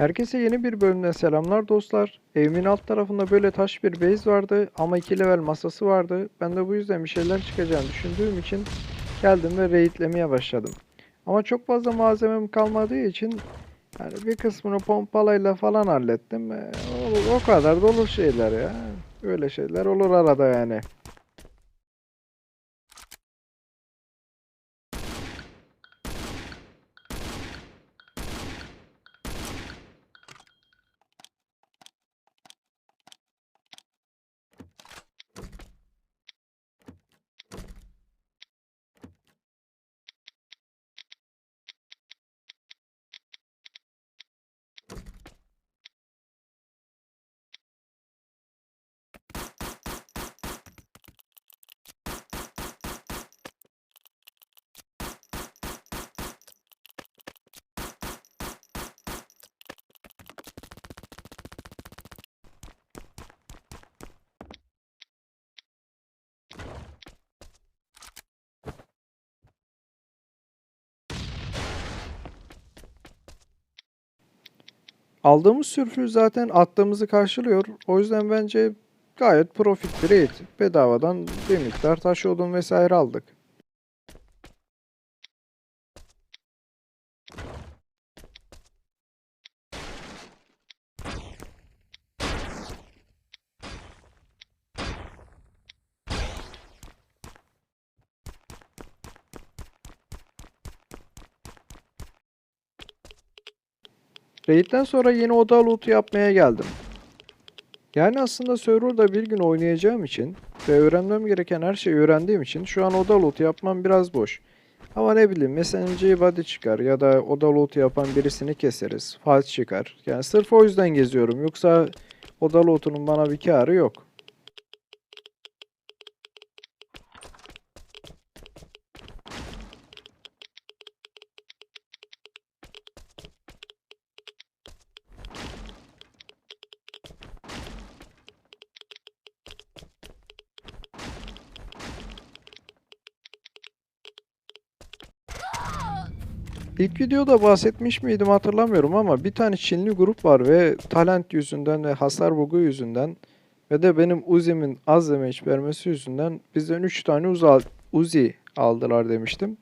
Herkese yeni bir bölümden selamlar dostlar. Evimin alt tarafında böyle taş bir base vardı ama 2 level masası vardı. Ben de bu yüzden bir şeyler çıkacağını düşündüğüm için geldim ve raidlemeye başladım. Ama çok fazla malzemem kalmadığı için yani bir kısmını pompalayla falan hallettim. Ee, o, o kadar da olur şeyler ya. Öyle şeyler olur arada yani. Aldığımız sürfü zaten attığımızı karşılıyor. O yüzden bence gayet profit bir raid. Bedavadan bir miktar taş odun vesaire aldık. Raid'den sonra yeni oda loot'u yapmaya geldim. Yani aslında serverda bir gün oynayacağım için ve öğrenmem gereken her şeyi öğrendiğim için şu an oda loot'u yapmam biraz boş. Ama ne bileyim messenger body çıkar ya da oda loot'u yapan birisini keseriz. Fight çıkar. Yani sırf o yüzden geziyorum. Yoksa oda loot'unun bana bir karı yok. İlk videoda bahsetmiş miydim hatırlamıyorum ama bir tane Çinli grup var ve talent yüzünden ve hasar bugu yüzünden ve de benim Uzi'min az damage vermesi yüzünden bizden 3 tane Uzi, Uzi aldılar demiştim.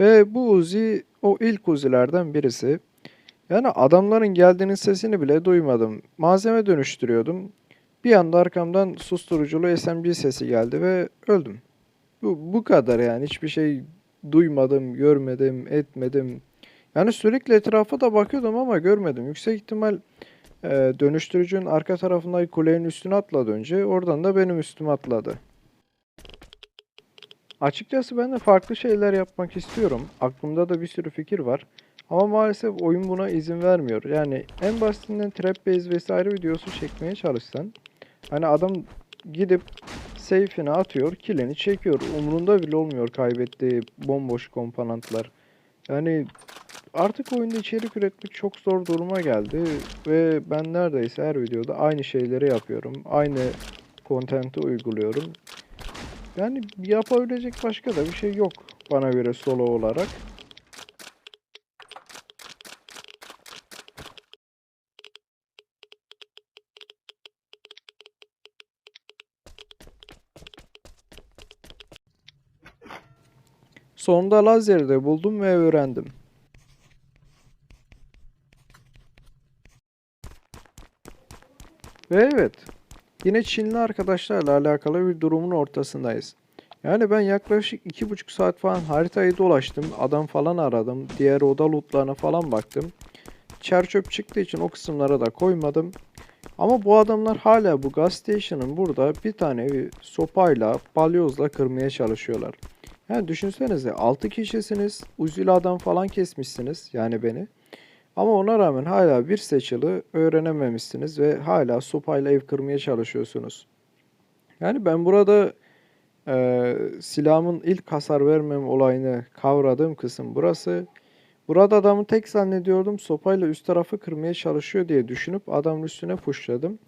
Ve bu Uzi o ilk Uzi'lerden birisi. Yani adamların geldiğinin sesini bile duymadım. Malzeme dönüştürüyordum. Bir anda arkamdan susturuculu SMG sesi geldi ve öldüm. Bu, bu kadar yani hiçbir şey duymadım, görmedim, etmedim. Yani sürekli etrafa da bakıyordum ama görmedim. Yüksek ihtimal e, dönüştürücünün arka tarafındaki kulenin üstüne atladı önce. Oradan da benim üstüme atladı. Açıkçası ben de farklı şeyler yapmak istiyorum. Aklımda da bir sürü fikir var. Ama maalesef oyun buna izin vermiyor. Yani en basitinden trap base vesaire videosu çekmeye çalışsan. Hani adam gidip safe'ini atıyor, killini çekiyor. Umurunda bile olmuyor kaybettiği bomboş komponentler. Yani artık oyunda içerik üretmek çok zor duruma geldi ve ben neredeyse her videoda aynı şeyleri yapıyorum. Aynı content'i uyguluyorum. Yani yapabilecek başka da bir şey yok bana göre solo olarak. Sonunda lazeri de buldum ve öğrendim. Ve evet, yine Çinli arkadaşlarla alakalı bir durumun ortasındayız. Yani ben yaklaşık iki buçuk saat falan haritayı dolaştım, adam falan aradım, diğer oda lootlarına falan baktım. Çer çöp çıktığı için o kısımlara da koymadım. Ama bu adamlar hala bu gas station'ın burada bir tane bir sopayla, balyozla kırmaya çalışıyorlar. Yani düşünsenize 6 kişisiniz. Uzili adam falan kesmişsiniz. Yani beni. Ama ona rağmen hala bir seçili öğrenememişsiniz ve hala sopayla ev kırmaya çalışıyorsunuz. Yani ben burada e, silahımın ilk hasar vermem olayını kavradığım kısım burası. Burada adamı tek zannediyordum. Sopayla üst tarafı kırmaya çalışıyor diye düşünüp adamın üstüne pushladım.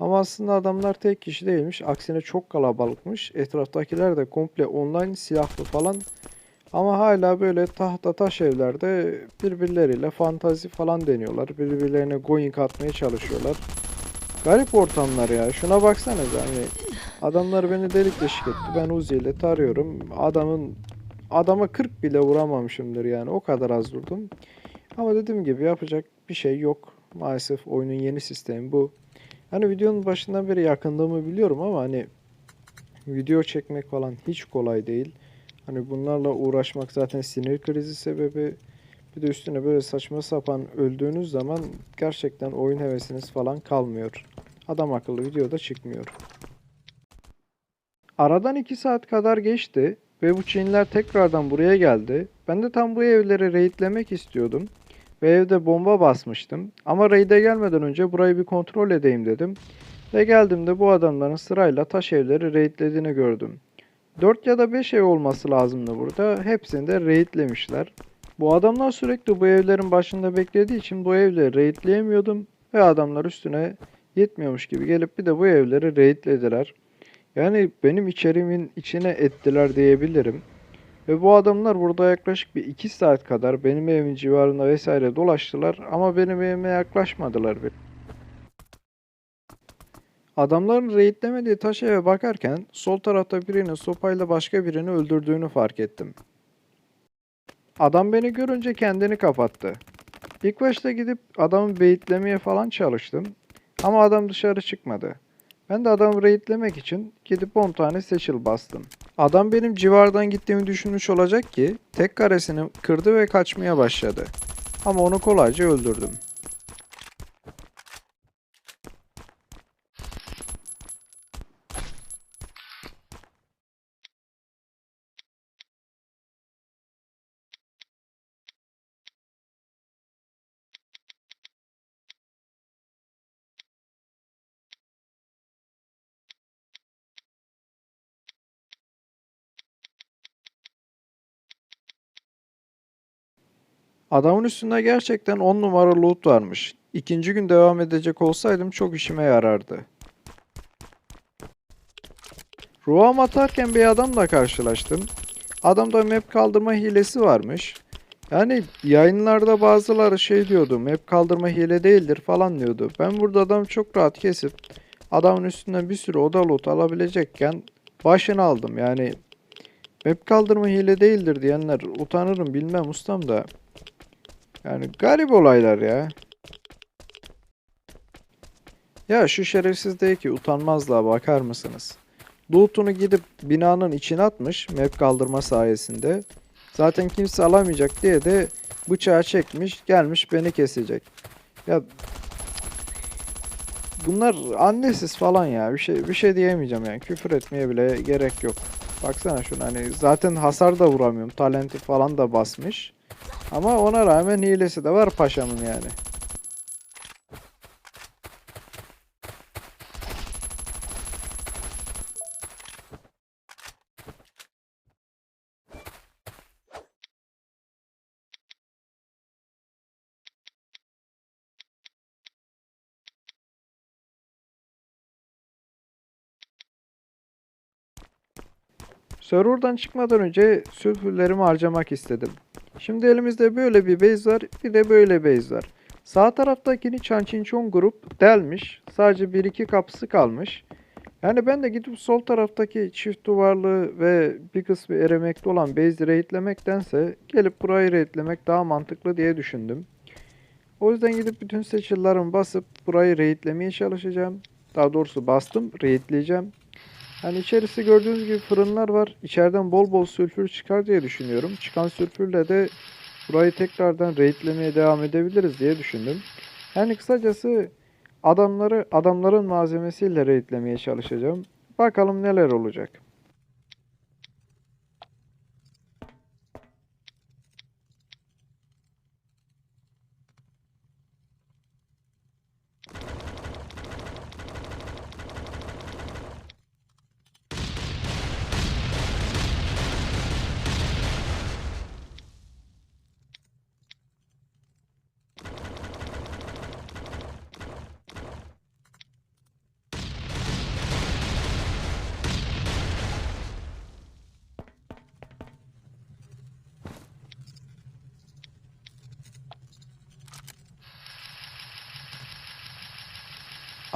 Ama aslında adamlar tek kişi değilmiş. Aksine çok kalabalıkmış. Etraftakiler de komple online silahlı falan. Ama hala böyle tahta taş evlerde birbirleriyle fantazi falan deniyorlar. Birbirlerine going atmaya çalışıyorlar. Garip ortamlar ya. Şuna baksanıza hani adamlar beni delik deşik etti. Ben Uzi ile tarıyorum. Adamın adama 40 bile vuramamışımdır yani. O kadar az vurdum. Ama dediğim gibi yapacak bir şey yok. Maalesef oyunun yeni sistemi bu. Hani videonun başından beri yakındığımı biliyorum ama hani video çekmek falan hiç kolay değil. Hani bunlarla uğraşmak zaten sinir krizi sebebi. Bir de üstüne böyle saçma sapan öldüğünüz zaman gerçekten oyun hevesiniz falan kalmıyor. Adam akıllı videoda çıkmıyor. Aradan 2 saat kadar geçti ve bu Çinliler tekrardan buraya geldi. Ben de tam bu evleri raidlemek istiyordum. Ve evde bomba basmıştım. Ama raid'e gelmeden önce burayı bir kontrol edeyim dedim. Ve geldiğimde bu adamların sırayla taş evleri raidlediğini gördüm. 4 ya da 5 ev olması lazımdı burada. Hepsini de raidlemişler. Bu adamlar sürekli bu evlerin başında beklediği için bu evleri raidleyemiyordum. Ve adamlar üstüne yetmiyormuş gibi gelip bir de bu evleri raidlediler. Yani benim içerimin içine ettiler diyebilirim. Ve bu adamlar burada yaklaşık bir 2 saat kadar benim evimin civarında vesaire dolaştılar ama benim evime yaklaşmadılar bile. Adamların raidlemediği taş eve bakarken sol tarafta birinin sopayla başka birini öldürdüğünü fark ettim. Adam beni görünce kendini kapattı. İlk başta gidip adamı beyitlemeye falan çalıştım ama adam dışarı çıkmadı. Ben de adamı raidlemek için gidip 10 tane seçil bastım. Adam benim civardan gittiğimi düşünmüş olacak ki tek karesini kırdı ve kaçmaya başladı. Ama onu kolayca öldürdüm. Adamın üstünde gerçekten 10 numara loot varmış. İkinci gün devam edecek olsaydım çok işime yarardı. Ruham atarken bir adamla karşılaştım. Adamda map kaldırma hilesi varmış. Yani yayınlarda bazıları şey diyordu, map kaldırma hile değildir falan diyordu. Ben burada adamı çok rahat kesip adamın üstünden bir sürü oda loot alabilecekken başını aldım. Yani map kaldırma hile değildir diyenler utanırım bilmem ustam da. Yani garip olaylar ya. Ya şu şerefsiz değil ki utanmazlığa bakar mısınız? Loot'unu gidip binanın içine atmış map kaldırma sayesinde. Zaten kimse alamayacak diye de bıçağı çekmiş gelmiş beni kesecek. Ya bunlar annesiz falan ya bir şey bir şey diyemeyeceğim yani küfür etmeye bile gerek yok. Baksana şuna hani zaten hasar da vuramıyorum. Talenti falan da basmış. Ama ona rağmen hilesi de var paşamın yani. Server'dan çıkmadan önce sülfürlerimi harcamak istedim. Şimdi elimizde böyle bir base var, bir de böyle base var. Sağ taraftakini Çançinçon grup delmiş. Sadece 1-2 kapısı kalmış. Yani ben de gidip sol taraftaki çift duvarlı ve bir kısmı eremekte olan base'i raidlemektense gelip burayı raidlemek daha mantıklı diye düşündüm. O yüzden gidip bütün seçillerimi basıp burayı raidlemeye çalışacağım. Daha doğrusu bastım, raidleyeceğim. Hani içerisi gördüğünüz gibi fırınlar var. İçeriden bol bol sülfür çıkar diye düşünüyorum. Çıkan sülfürle de burayı tekrardan raidlemeye devam edebiliriz diye düşündüm. Yani kısacası adamları adamların malzemesiyle raidlemeye çalışacağım. Bakalım neler olacak.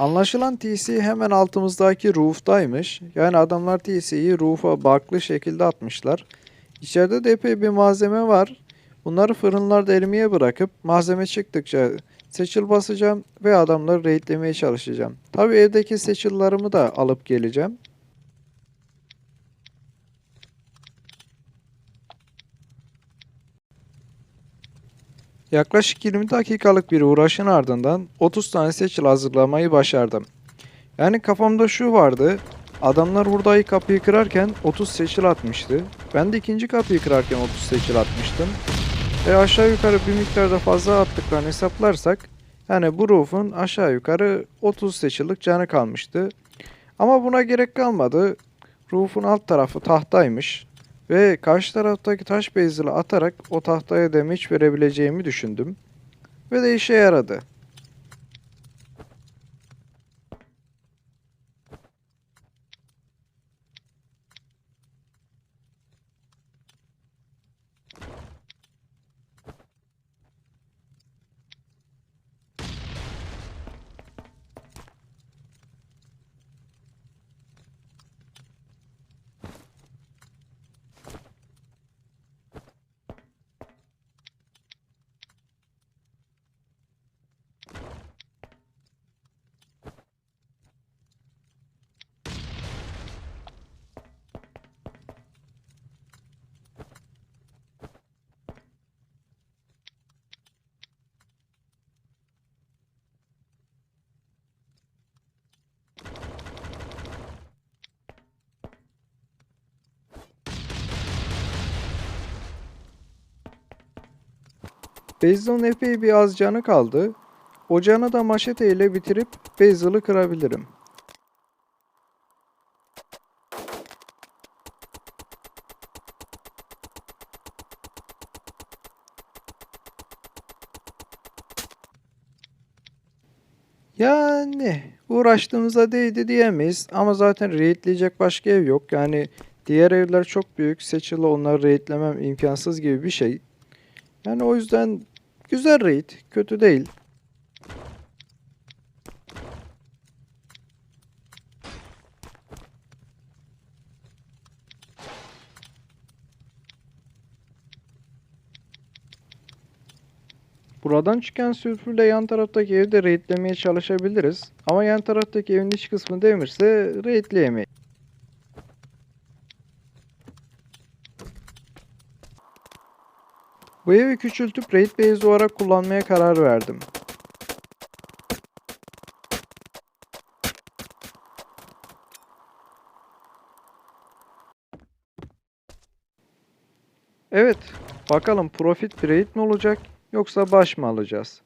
Anlaşılan TC hemen altımızdaki roof'taymış. Yani adamlar TC'yi roof'a baklı şekilde atmışlar. İçeride de epey bir malzeme var. Bunları fırınlarda erimeye bırakıp malzeme çıktıkça seçil basacağım ve adamları raidlemeye çalışacağım. Tabii evdeki seçillerimi de alıp geleceğim. Yaklaşık 20 dakikalık bir uğraşın ardından 30 tane seçil hazırlamayı başardım. Yani kafamda şu vardı. Adamlar hurdayı kapıyı kırarken 30 seçil atmıştı. Ben de ikinci kapıyı kırarken 30 seçil atmıştım. Ve aşağı yukarı bir miktarda fazla attıklarını hesaplarsak yani bu roof'un aşağı yukarı 30 seçillik canı kalmıştı. Ama buna gerek kalmadı. Roof'un alt tarafı tahtaymış. Ve karşı taraftaki taş base'ini atarak o tahtaya damage verebileceğimi düşündüm. Ve de işe yaradı. Basil'ın epey bir az canı kaldı. O canı da maşete ile bitirip Basil'ı kırabilirim. Yani uğraştığımıza değdi diyemeyiz ama zaten raidleyecek başka ev yok. Yani diğer evler çok büyük. Seçili onları raidlemem imkansız gibi bir şey. Yani o yüzden güzel raid, kötü değil. Buradan çıkan sülfürle yan taraftaki evi de raidlemeye çalışabiliriz. Ama yan taraftaki evin iç kısmı demirse raidleyemeyiz. Bu evi küçültüp raid base olarak kullanmaya karar verdim. Evet, bakalım profit raid mi olacak yoksa baş mı alacağız?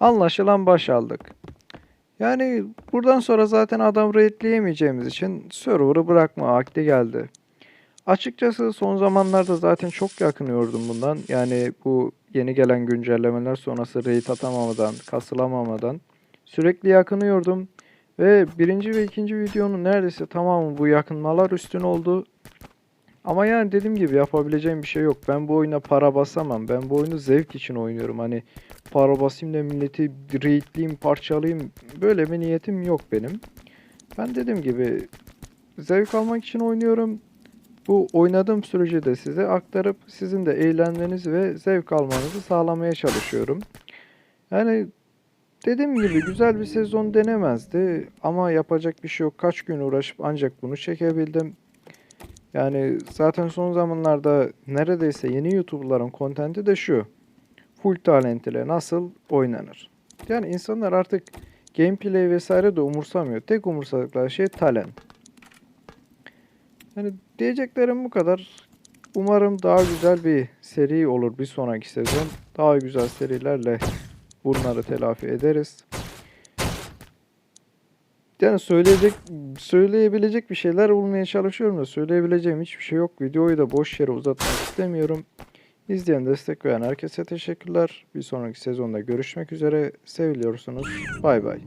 Anlaşılan baş aldık. Yani buradan sonra zaten adam raidleyemeyeceğimiz için server'ı bırakma akdi geldi. Açıkçası son zamanlarda zaten çok yakınıyordum bundan. Yani bu yeni gelen güncellemeler sonrası raid atamamadan, kasılamamadan sürekli yakınıyordum. Ve birinci ve ikinci videonun neredeyse tamamı bu yakınmalar üstün oldu. Ama yani dediğim gibi yapabileceğim bir şey yok. Ben bu oyuna para basamam. Ben bu oyunu zevk için oynuyorum. Hani para basayım da milleti raidleyeyim, parçalayayım. Böyle bir niyetim yok benim. Ben dediğim gibi zevk almak için oynuyorum. Bu oynadığım sürece de size aktarıp sizin de eğlenmenizi ve zevk almanızı sağlamaya çalışıyorum. Yani dediğim gibi güzel bir sezon denemezdi ama yapacak bir şey yok. Kaç gün uğraşıp ancak bunu çekebildim. Yani zaten son zamanlarda neredeyse yeni YouTuber'ların kontenti de şu. Full talent ile nasıl oynanır. Yani insanlar artık gameplay vesaire de umursamıyor. Tek umursadıkları şey talent. Yani diyeceklerim bu kadar. Umarım daha güzel bir seri olur bir sonraki sezon. Daha güzel serilerle bunları telafi ederiz. Yani söyleyecek söyleyebilecek bir şeyler bulmaya çalışıyorum da söyleyebileceğim hiçbir şey yok. Videoyu da boş yere uzatmak istemiyorum. İzleyen, destek veren herkese teşekkürler. Bir sonraki sezonda görüşmek üzere. Seviliyorsunuz. Bay bay.